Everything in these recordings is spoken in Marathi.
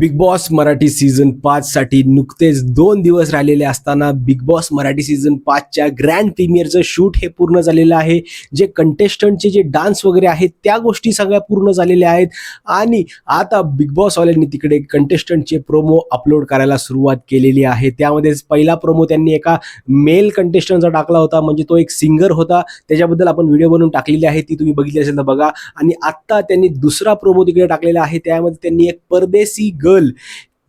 बिग बॉस मराठी सीझन पाच साठी नुकतेच दोन दिवस राहिलेले असताना बिग बॉस मराठी सीझन पाचच्या ग्रँड प्रीमियरचं शूट हे पूर्ण झालेलं आहे. जे कंटेस्टंटचे जे डान्स वगैरे आहेत त्या गोष्टी सगळ्या पूर्ण झालेल्या आहेत. आणि आता बिग बॉसवाल्यांनी तिकडे कंटेस्टंटचे प्रोमो अपलोड करायला सुरुवात केलेली आहे. त्यामध्येच पहिला प्रोमो त्यांनी एका मेल कंटेस्टंटचा टाकला होता म्हणजे तो एक सिंगर होता. त्याच्याबद्दल आपण व्हिडिओ बनवून टाकलेली आहे ती तुम्ही बघितली असेल तर बघा. आणि आत्ता त्यांनी दुसरा प्रोमो तिकडे टाकलेला आहे. त्यामध्ये त्यांनी एक परदेशी ग गर्ल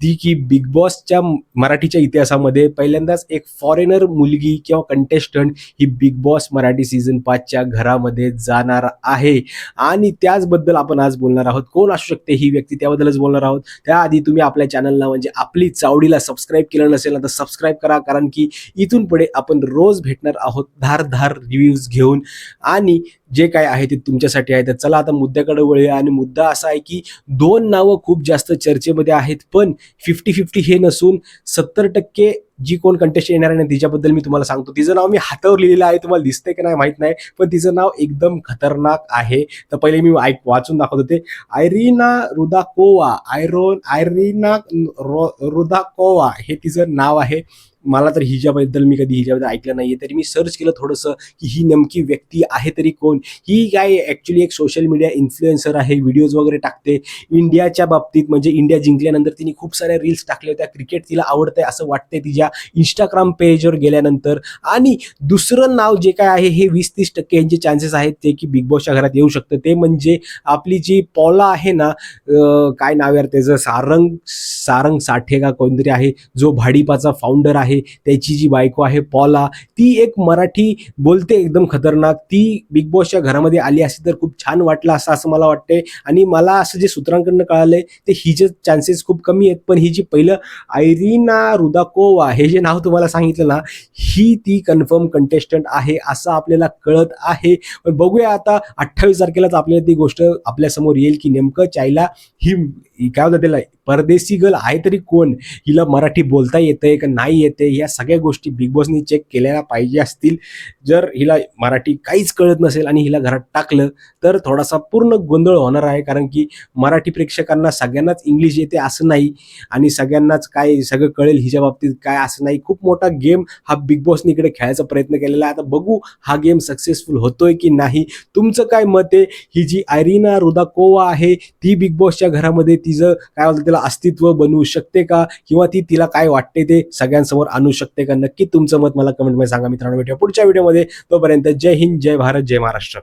ती की बिग बॉसच्या मराठीच्या इतिहासामध्ये पहिल्यांदाच एक फॉरेनर मुलगी किंवा कंटेस्टंट ही बिग बॉस मराठी सीझन पाचच्या घरामध्ये जाणार आहे. आणि त्याचबद्दल आपण आज बोलणार आहोत. कोण असू शकते ही व्यक्ती त्याबद्दलच बोलणार आहोत. त्याआधी तुम्ही आपल्या चॅनलला म्हणजे आपली चावडीला सबस्क्राईब केलं नसेल ना तर सबस्क्राईब करा. कारण की इथून पुढे आपण रोज भेटणार आहोत. धार धार रिव्ह्यूज घेऊन. आणि जे काय आहे ते तुमच्यासाठी आहे. तर चला आता मुद्द्याकडे वळूया आणि मुद्दा असा आहे की दोन नावं खूप जास्त चर्चेमध्ये आहेत पण फिफ्टी फिफ्टी हे नसून सत्तर टक्के जी कोण कंटेस्ट येणार आहे ना तिच्याबद्दल मी तुम्हाला सांगतो. तिचं नाव मी हातावर लिहिलेलं आहे तुम्हाला दिसतंय की नाही माहीत नाही पण तिचं नाव एकदम खतरनाक आहे. तर पहिले मी ऐक वाचून दाखवत होते आयरीना रुदाकोवा आयरोन आयरीना रो- रुदाकोवा हे तिचं नाव आहे. मला तर हिच्याबद्दल मी कधी हिच्याबद्दल ऐकलं नाहीये. तरी मी सर्च केलं थोडंसं की ही नेमकी व्यक्ती आहे तरी कोण? ही काय ॲक्च्युली एक सोशल मीडिया इन्फ्लुएन्सर आहे व्हिडिओज वगैरे टाकते. इंडियाच्या बाबतीत म्हणजे इंडिया जिंकल्यानंतर तिने खूप साऱ्या रील्स टाकल्या होत्या. क्रिकेट तिला आवडतंय असं वाटतंय तिच्या इंस्टाग्राम पेजवर गेल्यानंतर. आणि दुसरं नाव जे काय आहे हे वीस तीस टक्के यांचे चान्सेस आहेत ते की बिग बॉसच्या घरात येऊ शकतं. ते म्हणजे आपली जी पॉला आहे ना काय नाव आहे त्याचं? सारंग सारंग साठे का कोणतरी आहे जो भाडीपाचा फाउंडर आहे. त्याची जी बायको आहे पॉला ती एक मराठी बोलते एकदम खतरनाक. ती बिग बॉसच्या घरामध्ये आली असती तर खूप छान वाटलं असं असं मला वाटतंय. आणि मला असं जे सूत्रांकडनं कळालंय ते हिचे चान्सेस खूप कमी आहेत. पण ही जी पहिलं आयरीना रुदाकोवा हे जे नाव तुम्हाला सांगितलं ना ही ती कन्फर्म कंटेस्टंट आहे असं आपल्याला कळत आहे. पण बघूया आता अठ्ठावीस तारखेलाच आपल्याला ती गोष्ट आपल्यासमोर येईल की नेमकं चायला ही ही काय होतं त्याला परदेशी गर्ल आहे तरी कोण? हिला मराठी बोलता येते का नाही येते या सगळ्या गोष्टी बिग बॉसनी चेक केलेल्या पाहिजे असतील. जर हिला मराठी काहीच कळत नसेल आणि हिला घरात टाकलं तर थोडासा पूर्ण गोंधळ होणार आहे. कारण की मराठी प्रेक्षकांना सगळ्यांनाच इंग्लिश येते असं नाही. आणि सगळ्यांनाच काय सगळं कळेल हिच्या बाबतीत काय असं नाही. खूप मोठा गेम हा बिग बॉसनी इकडे खेळायचा प्रयत्न केलेला आहे. आता बघू हा गेम सक्सेसफुल होतोय की नाही. तुमचं काय मत आहे? ही जी आयरीना रुदाकोवा आहे ती बिग बॉसच्या घरामध्ये तिचं काय बोलतं त्याला अस्तित्व बनवू शकते का? किंवा ती तिला काय वाटते ते सगळ्यांसमोर आणू शकते का? नक्की तुमचं मत मला कमेंटमध्ये सांगा मित्रांनो. भेटूया पुढच्या व्हिडिओमध्ये तोपर्यंत जय हिंद जय भारत जय महाराष्ट्र.